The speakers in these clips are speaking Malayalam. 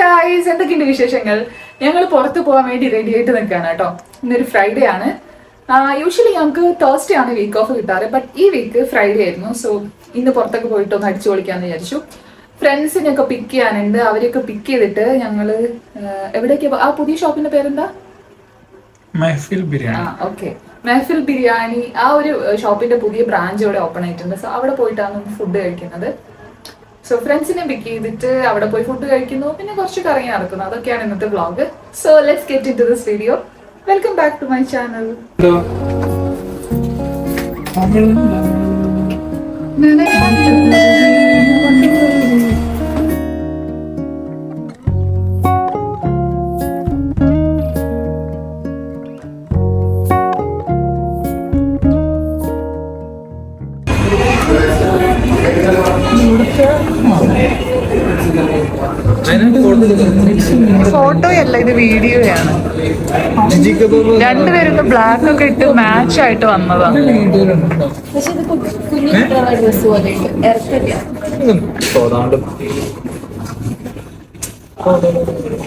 ഗായ്സ് എന്തൊക്കെയുണ്ട് വിശേഷങ്ങൾ? ഞങ്ങൾ പുറത്ത് പോകാൻ വേണ്ടി റെഡി ആയിട്ട് നിൽക്കുകയാണ് കേട്ടോ. ഇന്നൊരു ഫ്രൈഡേ ആണ്. യൂഷ്വലി ഞങ്ങൾക്ക് തേഴ്സ്ഡേ ആണ് വീക്ക് ഓഫ് കിട്ടാറ് ബട്ട് ഈ വീക്ക് ഫ്രൈഡേ ആയിരുന്നു. സോ ഇന്ന് പുറത്തൊക്കെ പോയിട്ട് ഒന്ന് അടിച്ചു പൊളിക്കാന്ന് വിചാരിച്ചു. ഫ്രണ്ട്സിനെയൊക്കെ പിക്ക് ചെയ്യാനുണ്ട്. അവരെയൊക്കെ പിക്ക് ചെയ്തിട്ട് ഞങ്ങൾ എവിടേക്ക് ആ പുതിയ ഷോപ്പിന്റെ പേരെന്താ? മഹഫിൽ ബിരിയാണി ഓക്കെ മെഹഫിൽ ബിരിയാണി ആ ഒരു ഷോപ്പിന്റെ പുതിയ ബ്രാഞ്ച് ഇവിടെ ഓപ്പൺ ആയിട്ടുണ്ട്. സോ അവിടെ പോയിട്ടാണ് ഫുഡ് കഴിക്കുന്നത്. സോ ഫ്രണ്ട്സിനെ പിക്ക് ചെയ്തിട്ട് അവിടെ പോയി ഫുഡ് കഴിക്കുന്നു പിന്നെ കുറച്ച് കറങ്ങി നടക്കുന്നു. അതൊക്കെയാണ് ഇന്നത്തെ vlog so let's get into this video welcome back to my channel ഫോട്ടോയല്ല ഇത് വീഡിയോയാണ്. രണ്ടുപേരും ബ്ലാക്ക് ഒക്കെ ഇട്ട് മാച്ച് ആയിട്ട് വന്നതാണ്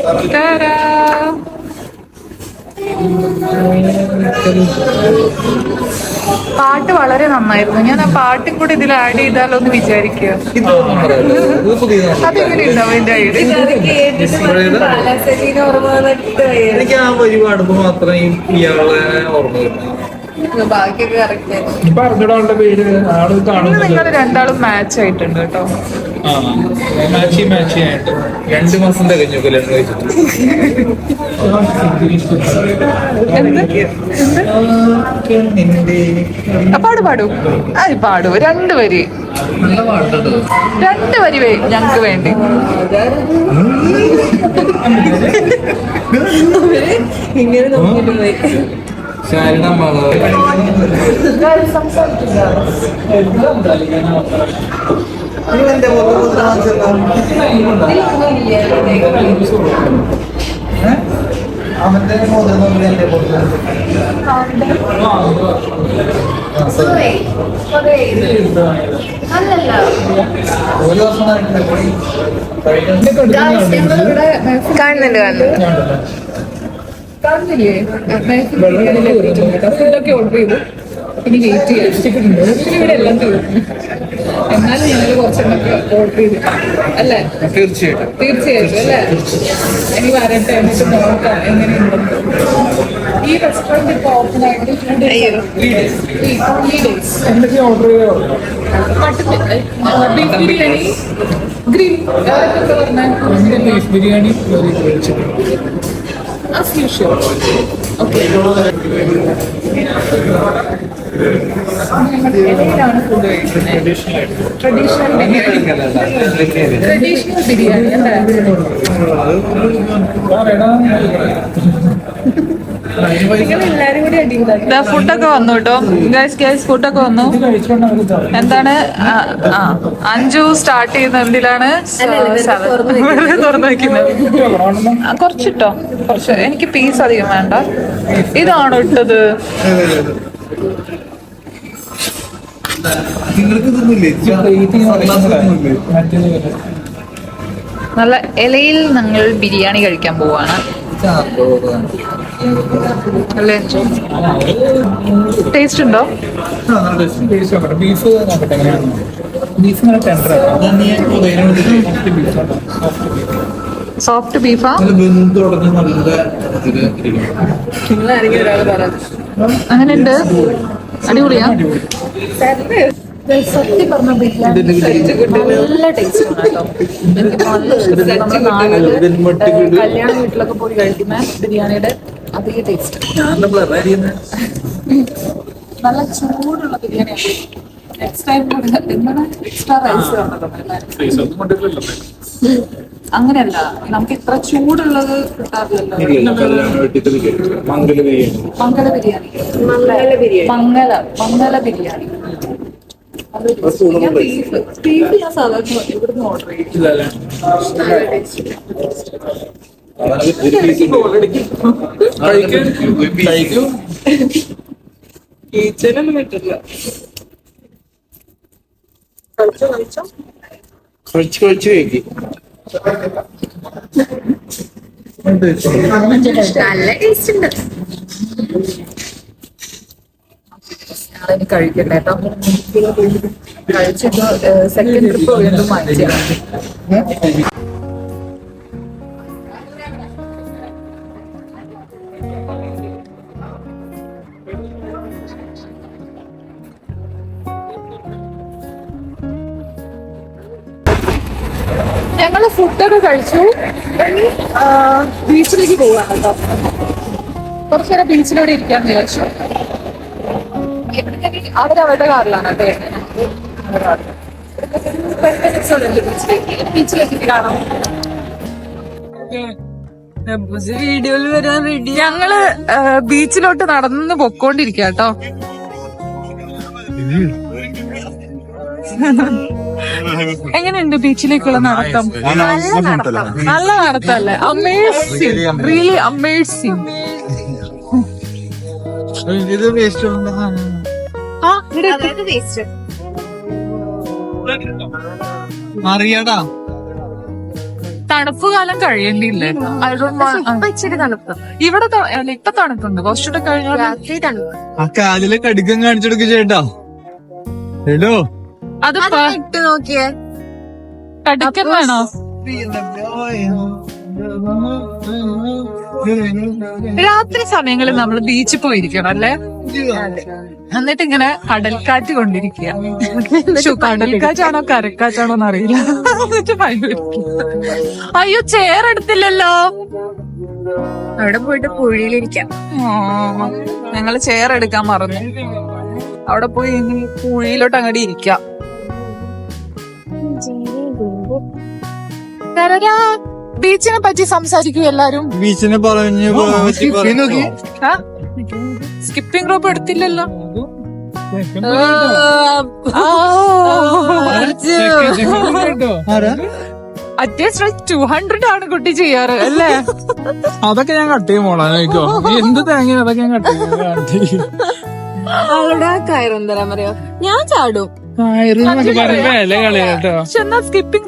പക്ഷെ പാട്ട് വളരെ നന്നായിരുന്നു. ഞാൻ ആ പാട്ടും കൂടെ ഇതിൽ ആഡ് ചെയ്താലോ എന്ന് വിചാരിക്കുക. അതെങ്ങനെ ഉണ്ടാവും എന്റെ ഐഡിയ എനിക്ക് ആ മാത്രമേ ഇയാളെ ഓർമ്മ ബാക്കിയൊക്കെ കറക്റ്റ് നിങ്ങൾ രണ്ടാളും മാച്ച് ആയിട്ടുണ്ട് കേട്ടോ. മാച്ചി മാച്ചി ആയിട്ട്. രണ്ട് മാസം കഴിഞ്ഞു കല്യാണം കഴിച്ചിട്ട്. പാട് പാടൂ. അത് പാടൂ. രണ്ട് വരി. രണ്ട് വരി ഞങ്ങക്ക് വേണ്ടി. ഇങ്ങനെ നോക്കിട്ട് പോയി. ശാരണ അവന്റെ മോതിരം എന്റെ ഒരു വർഷം കാണുന്നുണ്ട്. കാണുന്നുണ്ട് കാണുന്നില്ലേ? ഫുഡൊക്കെ ഓർഡർ ചെയ്തു. ഇനി വെയിറ്റ് ചെയ്യാം. ഇവിടെ എല്ലാം തീർന്നു എന്നാലും ഞങ്ങൾ കുറച്ചെണ്ണൊക്കെ ഓർഡർ ചെയ്തിട്ടുണ്ട്. അല്ലേ? തീർച്ചയായിട്ടും. തീർച്ചയായിട്ടും അല്ലേ? ഇനി വരട്ടെ എന്നിട്ട് നോക്കാം എങ്ങനെയുണ്ടെന്ന് ഈ റെസ്റ്റോറന്റ് ഇപ്പൊ ഓപ്പൺ ആയിട്ട് ഓർഡർ ചെയ്തോ beef biryani green beef biryani as usual ഇടയിലാണ് ഫുഡ് ട്രഡീഷണൽ ബിരിയാണി നിങ്ങൾ എല്ലാരും കൂടി അടിയിലാക്കി ഫുഡൊക്കെ വന്നു കേട്ടോ. ഗൈസ് ഗൈസ് ഫുഡൊക്കെ വന്നു. എന്താണ്? അഞ്ചു സ്റ്റാർട്ട് ചെയ്യുന്ന എന്തിലാണ്? വെറുതെ തുറന്നു വെക്കുന്നത് കുറച്ചിട്ടോ കുറച്ച്. എനിക്ക് പീസ് അധികം വേണ്ട. ഇതാണോ ഇട്ടത്? നിങ്ങൾക്ക് നല്ല ഇലയിൽ ഞങ്ങൾ ബിരിയാണി കഴിക്കാൻ പോവാണ്. അല്ലേ? ടേസ്റ്റ് ഉണ്ടോ? ബീഫ് ബീഫ് നല്ല ടെൻഡർ സോഫ്റ്റ് ബീഫാ അങ്ങനെ ഉണ്ട് അടിപൊളിയാ. സത്യം പറഞ്ഞ ബിരിയാണി നല്ല ടേസ്റ്റ് ആണ് കേട്ടോ. എനിക്ക് നല്ല ഇഷ്ടപ്പെട്ടു നമ്മുടെ നാട്ടിൽ കല്യാണ വീട്ടിലൊക്കെ പോയി കഴിക്കുന്ന ബിരിയാണിയുടെ അതേ ടേസ്റ്റ് ഞാനെന്താ blur ആ ഇരിക്കുന്നെ? നല്ല ചൂടുള്ള ബിരിയാണിയാണ് നെക്സ്റ്റ് ടൈം എന്താണ് എക്സ്ട്രാ റൈസ് Freezer ഒന്നും കൊണ്ടുവരില്ലല്ലോ. അങ്ങനെയല്ല നമുക്ക് ഇത്ര ചൂടുള്ളത് കിട്ടാറില്ലല്ലോ. മംഗല ബിരിയാണി. മംഗല ബിരിയാണി. മംഗല മംഗല ഞാൻ ബീഫ് ബീഫ് ഞാൻ സാധാരണ ഇവിടുന്ന് ഓർഡർ ചെയ്യും. കിച്ചനൊന്നും പറ്റില്ല കഴിച്ചോ കഴിച്ചോ? കഴിച്ച് കഴിച്ച് കഴിക്കും. നല്ല ടേസ്റ്റ് ഉണ്ട്. ഞാനിനി കഴിക്കട്ടെ. കേട്ടോ കഴിച്ചിട്ട് സെക്കൻഡ് ട്രിപ്പ് വീണ്ടും മാറ്റിയാണ് ഞങ്ങൾ ഫുഡൊക്കെ കഴിച്ചു. ഇനി, ബീച്ചിലേക്ക് പോവാണ് കേട്ടോ. കുറച്ചു ബീച്ചിലൂടെ ഇരിക്കാന്ന് വിചാരിച്ചു. അവരവരുടെ കാറിലാണ് വീഡിയോയിൽ വരാൻ റെഡി ഞങ്ങൾ ബീച്ചിലോട്ട് നടന്ന് പൊക്കോണ്ടിരിക്കുക കേട്ടോ. എങ്ങനെയുണ്ട് ബീച്ചിലേക്കുള്ള നടത്തം? നല്ല നടത്തല്ലേ അമേസിംഗ് റിയലി അമേസിങ് അതായത് വേസ്റ്റ് അറിയാടാ തണുപ്പ് കാലം കഴിയേണ്ടിയില്ലേ ഇച്ചിരി തണുപ്പ്. ഇവിടെ ഇപ്പൊ തണുപ്പുണ്ട്. കുറച്ചുകൂടെ കഴിഞ്ഞാൽ രാത്രി തണുപ്പ്. ആ കാലിലെ കടുക്കം കാണിച്ചെടുക്ക ചേട്ടാ ഹലോ അത് അത് ഇട്ട് നോക്കിയേ. കടിക്കൻ വേണോ? രാത്രി സമയങ്ങളിൽ നമ്മൾ ബീച്ചിൽ പോയിരിക്കണം അല്ലേ? എന്നിട്ട് ഇങ്ങനെ കടൽക്കാറ്റ് കൊണ്ടിരിക്കുക. കടൽക്കാറ്റാണോ കരക്കാറ്റാണോ എന്ന് അറിയില്ല എന്നിട്ട് അയ്യോ ചെയർ എടുത്തില്ലല്ലോ. അവിടെ പോയിട്ട് പുഴയിലിരിക്കാം. ഞങ്ങൾ ഞങ്ങൾ ചെയർ എടുക്കാൻ മറന്നു. അവിടെ പോയി പുഴയിലോട്ട് അങ്ങോട്ട് ഇരിക്കാം. ബീച്ചിനെ പറ്റി സംസാരിക്കൂ എല്ലാരും. ബീച്ചിനെ പറഞ്ഞു സ്കിപ്പിംഗ് റോപ്പ് എടുത്തില്ലല്ലോ. അറ്റ്ലീസ്റ്റ് ടു ഹൺഡ്രഡ് ആണ് കുട്ടി ചെയ്യാറ് അല്ലേ? അതൊക്കെ ഞാൻ കട്ട് ചെയ്യും മോളാ നോക്കോ എന്ത് തേങ്ങ അതൊക്കെ ഞാൻ കട്ട് ചെയ്യും. അവിടെ കയറും തരാൻ പറയോ? ഞാൻ ചാടും. സ്കിപ്പിംഗ്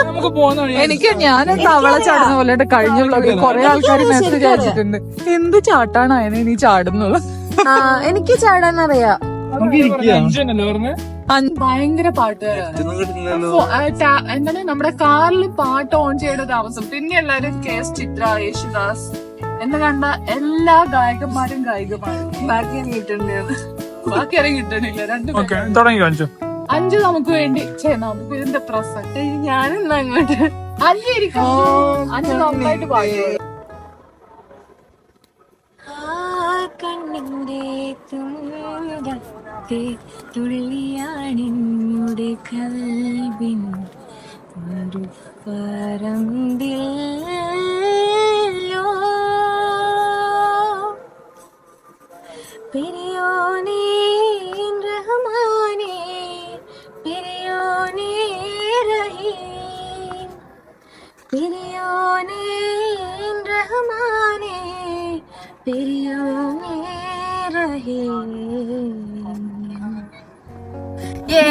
നമുക്ക് പോകുന്ന എനിക്ക് ഞാൻ തവള ചാടുന്ന പോലെ കഴിഞ്ഞ വ്ളോഗിൽ കുറെ ആൾക്കാർ മെസ്സേജ് അയച്ചിട്ടുണ്ട്. എന്ത് ചാട്ടാണ് അതിനെ നീ ചാടുന്നുള്ളു ആ എനിക്ക് ചാടാൻ അറിയാം അൻ- ഭയങ്കര പാട്ടുകാരാണ് എന്താണ് നമ്മുടെ കാറിൽ പാട്ട് ഓൺ ചെയ്ത താമസം പിന്നെ എല്ലാരും കെ എസ് ചിത്ര യേശുദാസ് എന്ന് കണ്ട എല്ലാ ഗായകന്മാരും ഗായികമാരും. ബാക്കി കിട്ടുന്നുണ്ട് ബാക്കി ആരും കിട്ടണില്ല. രണ്ട് തുടങ്ങി കാണിച്ചു അഞ്ച്. നമുക്ക് വേണ്ടി. ചേ നമുക്ക് ഇതിന്റെ പ്രസക്തി ഞാനിന്ന് അങ്ങോട്ട്. അഞ്ചു ഇരിക്കും. അഞ്ച് നന്നായിട്ട് പാടും. കണ്ണിന്റെ തുമ്പത്തെ തുള്ളിയാണെന്നുടെ കൽവിൻ. ഒരു പറമ്പില്ലോ பெரியோனே ரஹமானே பெரியோனே ரஹீம். பெரியோனே ரஹமானே பெரியோனே ரஹீம். ஏ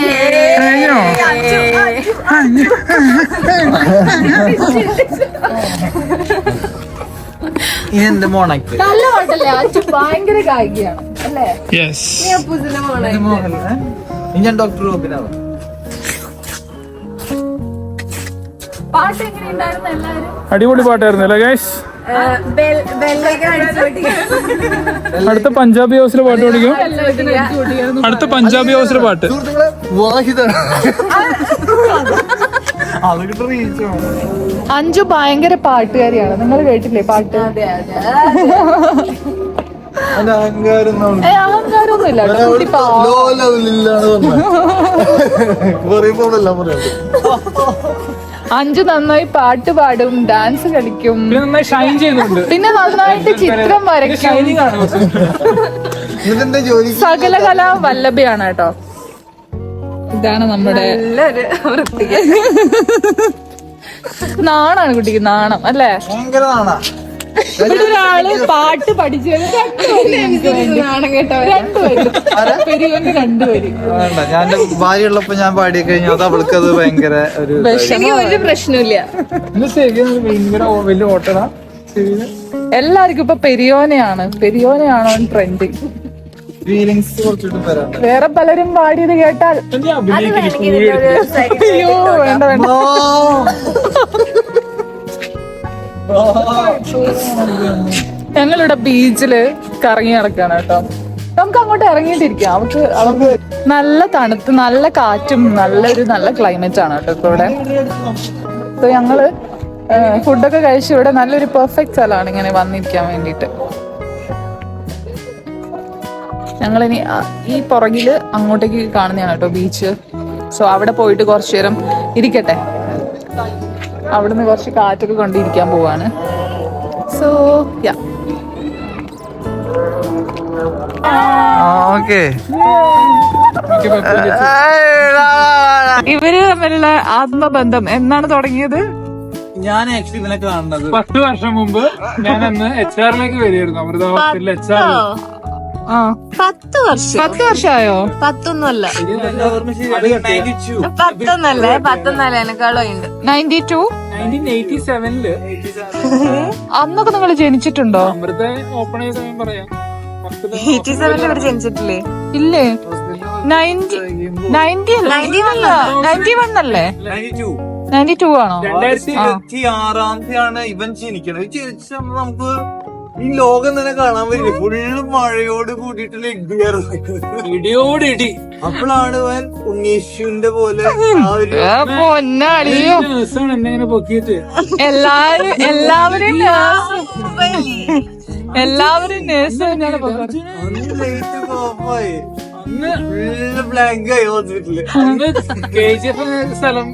റഹീം എന്ത് മോണക്ക്? നല്ല പാട്ടല്ലേ അച്ഛ ഭയങ്കര ഗായികയാണ് അല്ലേ? ഞാൻ ഡോക്ടർ പാട്ട് എല്ലാവരും? അടിപൊളി പാട്ടായിരുന്നു അല്ലേ ഗൈസ് അടുത്ത പഞ്ചാബി ഹൗസിൽ പാട്ട് പഠിക്കും. അടുത്ത പഞ്ചാബി ഹൗസിൽ പാട്ട്. റീച്ചോ അഞ്ചു ഭയങ്കര പാട്ടുകാരിയാണ്. നിങ്ങൾ കേട്ടില്ലേ പാട്ട്? അഞ്ചു നന്നായി പാട്ട് പാടും ഡാൻസ് കളിക്കും. പിന്നെ നന്നായി ഷൈൻ ചെയ്യുന്നുണ്ട്. പിന്നെ നന്നായിട്ട് ചിത്രം വരയ്ക്കും. സകല കലാ വല്ലഭയാണ് കേട്ടോ. ഇതാണ് നമ്മുടെ നാണാണ് കുട്ടിക്ക് നാണം അല്ലേ? ഭയങ്കര നാണാ. ഇവിടെ ഒരാൾ പാട്ട് പഠിച്ചത് രണ്ടുപേരും രണ്ടുപേരും ഞാൻ ഭാര്യ ഉള്ളപ്പോ ഞാൻ പാടി കഴിഞ്ഞാൽ അത് അവൾക്ക് അത് ഭയങ്കര ഒരു ഒരു പ്രശ്നമില്ല വലിയ എല്ലാവർക്കും ഇപ്പൊ പെരിയോനെയാണ്. പെരിയോനെയാണോ ട്രെൻഡിങ് വേറെ പലരും പാടിയത് കേട്ടാൽ അയ്യോ വേണ്ട വേണ്ട. ഞങ്ങളിവിടെ ബീച്ചിൽ കറങ്ങി നടക്കാണ് കേട്ടോ. നമുക്ക് അങ്ങോട്ട് ഇറങ്ങിയിട്ടിരിക്കാം. അവർക്ക് അവർക്ക് നല്ല തണുത്ത് നല്ല കാറ്റും നല്ലൊരു നല്ല ക്ലൈമറ്റ് ആണ് കേട്ടോ ഇപ്പൊ ഇവിടെ. സോ ഞങ്ങൾ ഫുഡൊക്കെ കഴിച്ച് ഇവിടെ നല്ലൊരു പെർഫെക്റ്റ് സ്ഥലമാണ് ഇങ്ങനെ വന്നിരിക്കാൻ വേണ്ടിയിട്ട്. ഞങ്ങളിനി ഇനി ഈ പുറകിൽ അങ്ങോട്ടേക്ക് കാണുന്നതാണ് കേട്ടോ ബീച്ച്. സോ അവിടെ പോയിട്ട് കുറച്ചു നേരം ഇരിക്കട്ടെ. അവിടുന്ന് കുറച്ച് കാറ്റൊക്കെ കണ്ടിരിക്കാൻ പോവാണ്. So yeah okay. ഇവർ തമ്മിലുള്ള ആത്മബന്ധം എന്നാണ് തുടങ്ങിയത്? ഞാൻ ആക്ച്വലി ഇതിനെ കാണുന്നത്. പത്ത് വർഷം മുമ്പ് ഞാൻ അന്ന് എച്ച് ആറിലേക്ക് വരികയായിരുന്നു. അമൃത ഹോസ്പിറ്റലിൽ എച്ച് ആർ ആ. പത്ത് വർഷം. പത്ത് വർഷമായോ? പത്തൊന്നുമല്ല. പത്തൊന്നല്ല? പത്തൊന്നല്ലേ പത്തൊന്നല്ല എനിക്കാളോ ഉണ്ട്. Ninety to? നയന്റീൻ സെവനിൽ. അന്നൊക്കെ നിങ്ങൾ ജനിച്ചിട്ടുണ്ടോ? അമൃത ഓപ്പൺ ചെയ്ത സമയം പറയാം. പത്ത് എയ്റ്റി സെവനിൽ ഇവിടെ ജനിച്ചിട്ടില്ലേ? ഇല്ലേ? നയന്റി നയന്റി അല്ല. നയന്റി വൺ അല്ലേ 92. Ninety two. ആണോ? രണ്ടായിരത്തി ഇരുപത്തി ആറാം തീയതിയാണ് ഇവൻ ജനിക്കണത്. ജനിച്ച നമുക്ക് ഈ ലോകം തന്നെ കാണാൻ പറ്റില്ല. ഫുള്ള് മഴയോട് കൂടിയിട്ടുള്ള ഇടിയായിരുന്നു ഇടിയോട് ഇടി. അപ്പോഴാണ് അവൻ ഉണ്ണീശുവിന്റെ പോലെ എന്നെ പൊക്കിയിട്ട്? എല്ലാരും എല്ലാവരും. എല്ലാവരും നേഴ്സ് തന്നെയാണ് പോകുന്നത് ലൈറ്റ് ഓഫായി അന്ന് ഫുള്ള് ബ്ലാങ്ക് ആയി ഹോസ്പിറ്റലിൽ അന്ന് കെ ജി എഫ് സ്ഥലം.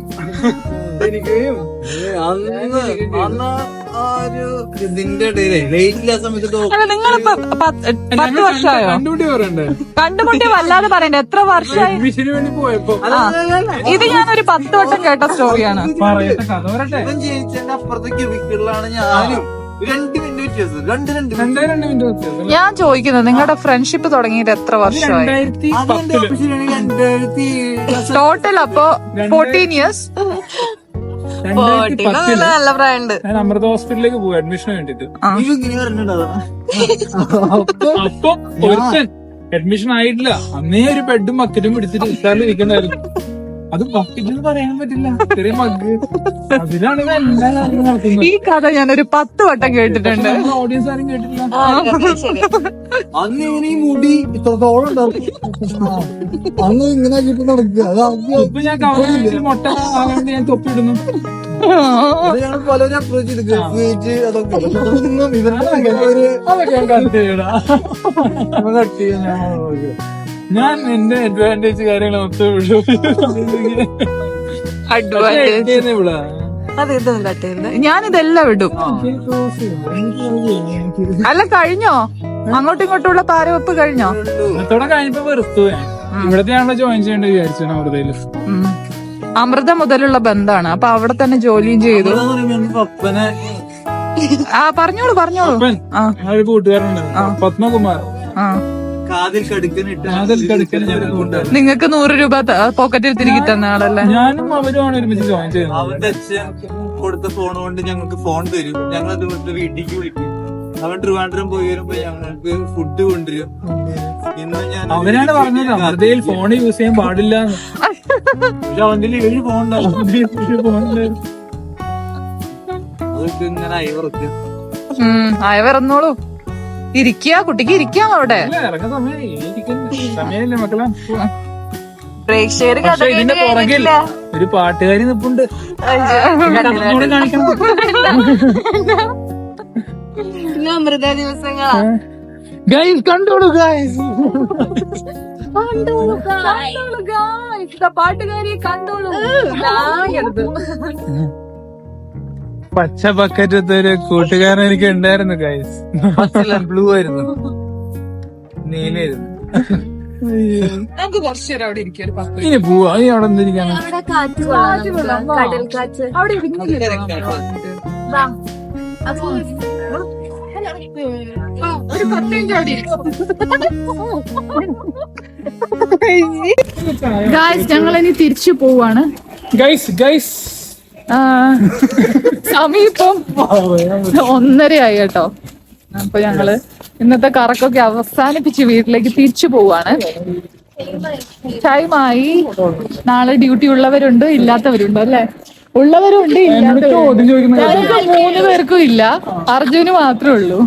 എനിക്കും. അന്ന് അന്ന് നിങ്ങളിപ്പോ പത്ത് വർഷമായോ? കണ്ടുമുട്ടി വല്ലാതെ പറയണ്ട. എത്ര വർഷമായി? ഇത് ഞാനൊരു പത്ത് വട്ടം കേട്ട സ്റ്റോറിയാണ് പറയട്ടെ കഥ പറയട്ടെ. ഇവൻ ജനിച്ചതിന്റെ അപ്പുറത്തെ ക്യൂബിക്കിളിലാണ് ഞാനും. രണ്ട് മിനിറ്റ് വ്യത്യാസം രണ്ട് രണ്ട് രണ്ട് മിനിറ്റ് വ്യത്യാസം ഞാൻ ചോദിക്കുന്നത് നിങ്ങളുടെ ഫ്രണ്ട്ഷിപ്പ് തുടങ്ങിയിട്ട് എത്ര വർഷമായി? ടോട്ടൽ അപ്പോ ഫോർട്ടീൻ ഇയേഴ്സ് നല്ല ഞാൻ അമൃത ഹോസ്പിറ്റലിലേക്ക് പോയി അഡ്മിഷൻ വേണ്ടിട്ട്. പറഞ്ഞിട്ടുണ്ടോ അപ്പൊ ഒരുത്തൻ അഡ്മിഷൻ ആയിട്ടില്ല. അന്നേ ഒരു ബെഡും ബക്കറ്റും പിടിച്ചിട്ട് ഇരിക്കണ്ടായിരുന്നു അത് ബക്കറ്റ് എന്ന് പറയാൻ പറ്റില്ല. ചെറിയ മഗ് അതിലാണ് എല്ലാ കാര്യങ്ങളും നടത്തുന്നത് ഈ കഥ ഞാൻ ഒരു പത്ത് വട്ടം കേട്ടിട്ടുണ്ട്. ഓഡിയൻസ് ആരും കേട്ടിട്ടില്ല. അന്ന് ഇങ്ങനെ ഈ മുടി ഇത്രത്തോളം ഉണ്ടാവും. അന്ന് ഇങ്ങനെ ആക്കിയിട്ട് നടക്കുക. അത് ആദ്യം ഇപ്പൊ ഞാൻ കവറിൽ മുട്ട ഞാൻ തൊപ്പിടുന്നു അത് ഞങ്ങൾ പലരും അപ്രോച്ച് ചെയ്ത് അതൊക്കെ പക്ഷെ അതൊന്നും ഇവരുടെ ഒരു അതൊക്കെ ഞാൻ കട്ട് ഞാൻ നോക്കും. ഞാൻ എന്റെ അഡ്വാന്റേജ് കാര്യങ്ങൾ മൊത്തം വിടും. അത് ഇതൊന്നും ഇതെല്ലാം വിടും. അല്ല കഴിഞ്ഞോ? അങ്ങോട്ടും ഇങ്ങോട്ടുള്ള പാരവെപ്പ് കഴിഞ്ഞോ? കഴിഞ്ഞപ്പോ വെറുത്തു ഞാൻ. ഇവിടത്തെ ആണല്ലോ ജോയിൻ ചെയ്യേണ്ട വിചാരിച്ചു അമൃതയിൽ ഉം. അമൃത മുതലുള്ള ബന്ധാണ്. അപ്പൊ അവിടെ തന്നെ ജോലിയും ചെയ്തു. ആ പറഞ്ഞോളൂ പറഞ്ഞോളൂ. കൂട്ടുകാരനുണ്ട്. പത്മകുമാർ. ആ. കാതിൽ കടുക്കൻ. നിങ്ങക്ക് നൂറ് രൂപ പോക്കറ്റിൽ തിരികെ തന്ന ആളല്ലേ? ഞാനും അവരുമാണ് ഒരുമിച്ച് ജോയിൻ ചെയ്യുന്നത്. അവന്റെ അച്ഛൻ കൊടുത്ത ഫോൺ കൊണ്ട് ഞങ്ങൾക്ക് ഫോൺ തരും. ഞങ്ങൾ അത് കൊടുത്ത് വീട്ടിലേക്ക് വിളിക്കും. അവൻ ട്രിവാൻഡ്രം പോയി വരുമ്പോ ഞങ്ങൾക്ക് ഫുഡ് കൊണ്ടുവരും. ഇന്ന് ഞാൻ അവനാണ് പറഞ്ഞത് അമൃതയിൽ ഫോൺ യൂസ് ചെയ്യാൻ പാടില്ല പക്ഷെ അവന്റെ ഏഴ് ഫോൺ ഉണ്ടാവും അതൊക്കെ ഇങ്ങനെ അയവർക്ക് ഉം അയവിറന്നോളൂ ഇരിക്കുക കുട്ടിക്ക് ഇരിക്കാം. അവിടെ പ്രേക്ഷകർ ഇതിന്റെ പുറകിൽ ഒരു പാട്ടുകാരി നിപ്പുണ്ട്. അമൃത ദിവസങ്ങളാ. ഗൈസ് കണ്ടോളൂ ഗൈസ് പാട്ടുകാരിയെ കണ്ടോളൂ പച്ച ബക്കറ്റത്തെ ഒരു കൂട്ടുകാരൻ എനിക്ക് ഉണ്ടായിരുന്നു ഗൈസ് ബ്ലൂ ആയിരുന്നു. നീലായിരുന്നു. നമുക്ക് കുറച്ചു നേരം അവിടെ ഇരിക്കും ഒരു പത്ത് ഇനി പോവാ. അവിടെ എന്തിരിക്കാണ് അവിടെ കാറ്റ് കൊള്ളാം കടൽ കാറ്റ്. അവിടെ ഇരുന്നില്ലേ ഒരു പത്ത് മിനിറ്റ് അവിടെ ഗായ്സ് ഞങ്ങൾ ഇനി തിരിച്ചു പോവാണ്. ഗൈസ് ഗൈസ് ആ, സമയം ഇപ്പം ഒന്നരയായി കേട്ടോ. അപ്പൊ ഞങ്ങൾ ഇന്നത്തെ കറക്കൊക്കെ അവസാനിപ്പിച്ച് വീട്ടിലേക്ക് തിരിച്ചു പോവാണ്. ടൈമായി നാളെ ഡ്യൂട്ടി ഉള്ളവരുണ്ട് ഇല്ലാത്തവരുണ്ട് അല്ലെ? ഉള്ളവരുണ്ട് മൂന്ന് പേർക്കും ഇല്ല. അർജുന് മാത്രമേ ഉള്ളൂ.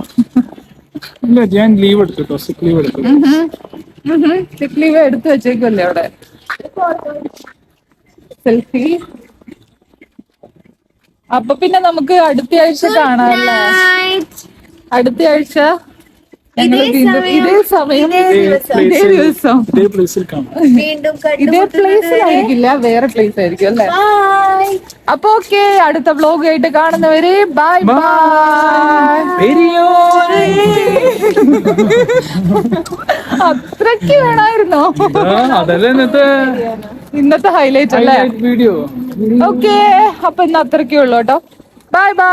ഇല്ല ഞാൻ ലീവ് എടുത്തു കേട്ടോ. സിക്ക് ലീവ് എടുത്തു. സിക്ക് ലീവ് എടുത്തു വെച്ചേക്കുമല്ലേ അവിടെ? സെൽഫി അപ്പൊ പിന്നെ നമുക്ക് അടുത്ത ആഴ്ച കാണാല്ലേ? അടുത്ത ആഴ്ച ഞങ്ങൾ വീണ്ടും ഇതേ സമയം ഇതേ ദിവസം. ഇതേ പ്ലേസിൽ ഇതേ പ്ലേസിലായിരിക്കില്ല വേറെ പ്ലേസ് ആയിരിക്കും അല്ലേ? അപ്പൊ ഓക്കെ അടുത്ത വ്ലോഗ് ആയിട്ട് കാണുന്നവരെ ബൈ ബൈ അത്രയ്ക്ക് വേണമായിരുന്നോ അതല്ലേ ഇന്നത്തെ ഇന്നത്തെ ഹൈലൈറ്റ് അല്ലേ? വീഡിയോ ഓക്കെ അപ്പൊ ഇന്ന് അത്രക്കേ ഉള്ളൂ കേട്ടോ. Bye bye